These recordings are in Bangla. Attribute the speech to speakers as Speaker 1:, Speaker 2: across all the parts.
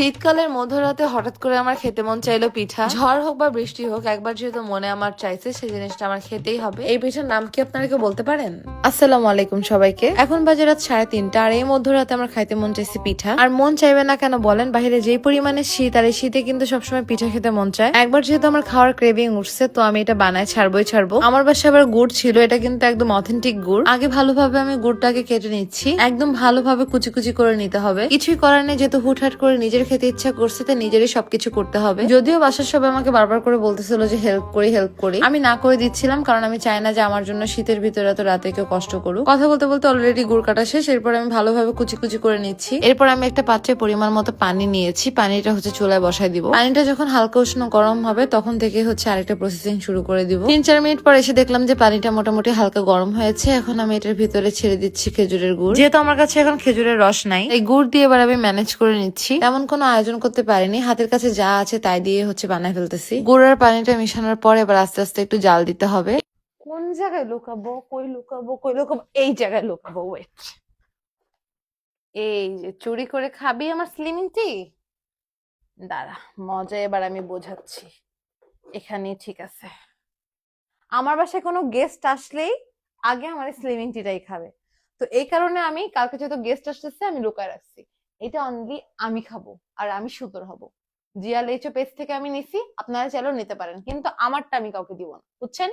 Speaker 1: শীতকালের মধ্যরাতে হঠাৎ করে আমার খেতে মন চাইলো পিঠা। ঝড় হোক বা বৃষ্টি হোক, একবার যেহেতু মনে আমার চাইছে সেই জিনিসটা আমার খেতেই হবে। এই পিঠার নাম কি আপনারা কেউ বলতে পারেন? আসসালামু আলাইকুম সবাইকে। এখন বাজে রাত সাড়ে তিনটা, আর এই মধ্যরাতে আমার খাইতে মন চাইছে পিঠা। আর মন চাইবে না কেন বলেন বাইরে যেই পরিমাণে শীত, আর এই শীতে কিন্তু সবসময় পিঠা খেতে মন চায়। একবার যেহেতু আমার খাওয়ার ক্রেভিং উঠছে, তো আমি এটা বানায় ছাড়বই ছাড়বো। আমার বাসায় আবার গুড় ছিল, এটা কিন্তু একদম অথেন্টিক গুড়। আগে ভালোভাবে আমি গুড়টাকে কেটে নিচ্ছি। একদম ভালোভাবে কুচি কুচি করে নিতে হবে। কিছুই করার নেই, যেহেতু হুটহাট করে নিজের খেতে ইচ্ছা করছে, তো নিজেরই সবকিছু করতে হবে। যদিও বাসার সবাই আমাকে বারবার করে বলতেছিল যে হেল্প করি হেল্প করি। আমি না করে দিচ্ছিলাম, কারণ আমি চাই না যে আমার জন্য শীতের ভিতরে এত রাতে কেউ কষ্ট করুক। কথা বলতে বলতে অলরেডি গুড় কাটা শেষ, এরপর আমি ভালোভাবে কুচি কুচি করে নিচ্ছি। এরপর আমি একটা পাত্রে পরিমাণ মতো পানি নিয়েছি, পানিটা হচ্ছে চুলায় বসাই দিব। পানিটা যখন হালকা উষ্ণ গরম হবে, তখন থেকে হচ্ছে আরেকটা প্রসেসিং শুরু করে দিব। তিন চার মিনিট পর এসে দেখলাম যে পানিটা মোটামুটি হালকা গরম হয়েছে, এখন আমি এটার ভিতরে ছেড়ে দিচ্ছি খেজুরের গুড়। যেহেতু আমার কাছে এখন খেজুরের রস নাই, এই গুড় দিয়ে এবার আমি ম্যানেজ করে নিচ্ছি। এমন কোনো আয়োজন করতে পারিনি। হাতের কাছে যা আছে তাই দিয়ে হচ্ছে বানায় ফেলতেছি। গুড় আর পানিটা মিশানোর পর এবার আস্তে আস্তে একটু জাল দিতে হবে। কোন জায়গায় লুকাবো? কই লুকাবো? কই লুকাবো? এই জায়গায় লুকাবো ওয়েট এই যে চুরি করে খাবি আমার স্লিমিং টি দাঁড়া, মজা এবার আমি বোঝাচ্ছি। এখানেই ঠিক আছে। আমার বাসায় কোনো গেস্ট আসলেই আগে আমার স্লিমিং টিটাই খাবে। তো এই কারণে আমি, কালকে যেহেতু গেস্ট আসতেছে, আমি লুকায় রাখছি। এটা অনলি আমি খাব আর আমি সুন্দর হব। জিয়া লেচো পেজ থেকে আমি নিছি, আপনারা চাইলেও নিতে পারেন, কিন্তু আমারটা আমি কাউকে দিব না, বুঝছেন?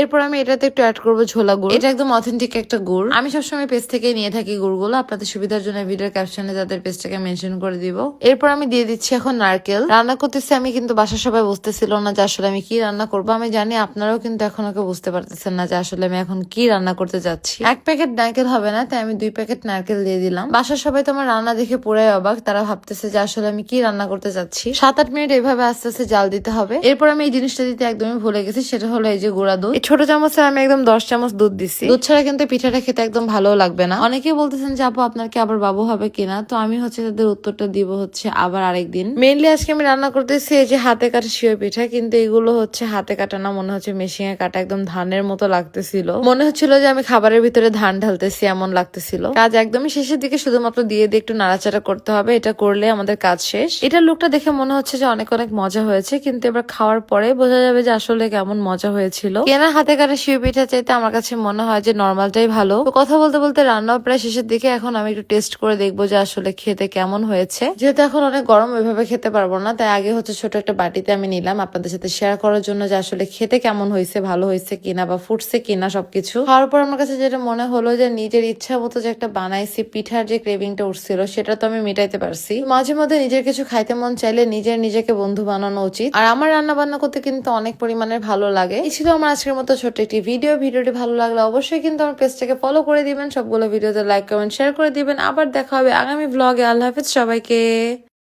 Speaker 1: এরপর আমি এটাতে একটু অ্যাড করব ঝোলা গুড়। এটা একদম অথেন্টিক একটা গুড়। আমি সবসময় পেস্ট থেকে নিয়ে থাকি গুড়গুলো। আপনাদের সুবিধার জন্য ভিডিওর ক্যাপশনে তাদের পেস্টটাকে মেনশন করে দিব। এরপর আমি দিয়ে দিচ্ছি এখন নারকেল। রান্না করতেছি আমি কিন্তু বাসার সবাই বুঝতেছিল না যে আসলে আমি কি রান্না করব। আমি জানি আপনারাও কিন্তু এখন ওকে বুঝতে পারতেছেন না যে আসলে আমি এখন কি রান্না করতে যাচ্ছি। এক প্যাকেট নারকেল হবে না তাই আমি দুই প্যাকেট নারকেল দিয়ে দিলাম। বাসার সবাই তো আমার রান্না দেখে পুরাই অবাক। তারা ভাবতেছে যে আসলে আমি কি রান্না করতে যাচ্ছি। সাত আট মিনিট এইভাবে আস্তে আস্তে জাল দিতে হবে। এরপর আমি এই জিনিসটা দিতে একদমই ভুলে গেছি সেটা হলো এই যে গুঁড়া দুধ। ছোট চামচে আমি একদম দশ চামচ দুধ দিচ্ছি দুধ ছাড়া কিন্তু পিঠাটা খেতে একদম ভালো লাগবে না। অনেকেই বলতেছেন যে আপু আপনার কি আবার বাবু হবে কিনা? তো আমি হচ্ছে তাদের উত্তরটা দিব হচ্ছে আবার আরেকদিন। মেইনলি আজকে আমি রান্না করতেছি এই যে হাতে কাটা শিও পিঠা কিন্তু এগুলো হচ্ছে হাতে কাটা না মনে হচ্ছে মেশিনে কাটা একদম ধানের মতো লাগতেছিল। মনে হচ্ছিল যে আমি খাবারের ভিতরে ধান ঢালতেছি এমন লাগতেছিল। কাজ একদমই শেষের দিকে শুধুমাত্র দিয়ে দিয়ে একটু নাড়াচাড়া করতে হবে এটা করলে আমাদের কাজ শেষ। এটার লুকটা দেখে মনে হচ্ছে যে অনেক অনেক মজা হয়েছে কিন্তু এবার খাওয়ার পরে বোঝা যাবে যে আসলে কেমন মজা হয়েছিল। কেনা হাতে কাটা শিও পিঠা চাইতে আমার কাছে মনে হয় যে নর্মালটাই ভালো। তো কথা বলতে বলতে রান্নাও প্রায় শেষের দিকে, এখন আমি একটু টেস্ট করে দেখব যে আসলে খেতে কেমন হয়েছে। যেহেতু এখন অনেক গরম, ওইভাবে খেতে পারব না, তাই আগে হচ্ছে ছোট একটা বাটিতে আমি নিলাম আপনাদের সাথে শেয়ার করার জন্য যে আসলে খেতে কেমন হয়েছে, ভালো হয়েছে কিনা বা ফুটছে কিনা সবকিছু। খাওয়ার পর আমার কাছে যেটা মনে হলো যে নিজের ইচ্ছা মতো যে একটা বানাইছি, পিঠার যে ক্রেভিংটা উঠছিল, সেটা তো আমি মেটাইতে পারছি। মাঝে মধ্যে নিজের কিছু খাইতে মন চাইলে নিজের নিজেকে বন্ধু বানানো উচিত। আর আমার রান্না বান্না করতে কিন্তু অনেক পরিমাণের ভালো লাগে। এই ছিল আমার আজকের মতো ছোট্ট একটি ভিডিও ভিডিওটি ভালো লাগলে অবশ্যই কিন্তু আমার পেজটাকে ফলো করে দিবেন। সবগুলো ভিডিওতে লাইক কমেন্ট শেয়ার করে দিবেন। আবার দেখা হবে আগামী ব্লগে আল্লাহ হাফিজ সবাইকে।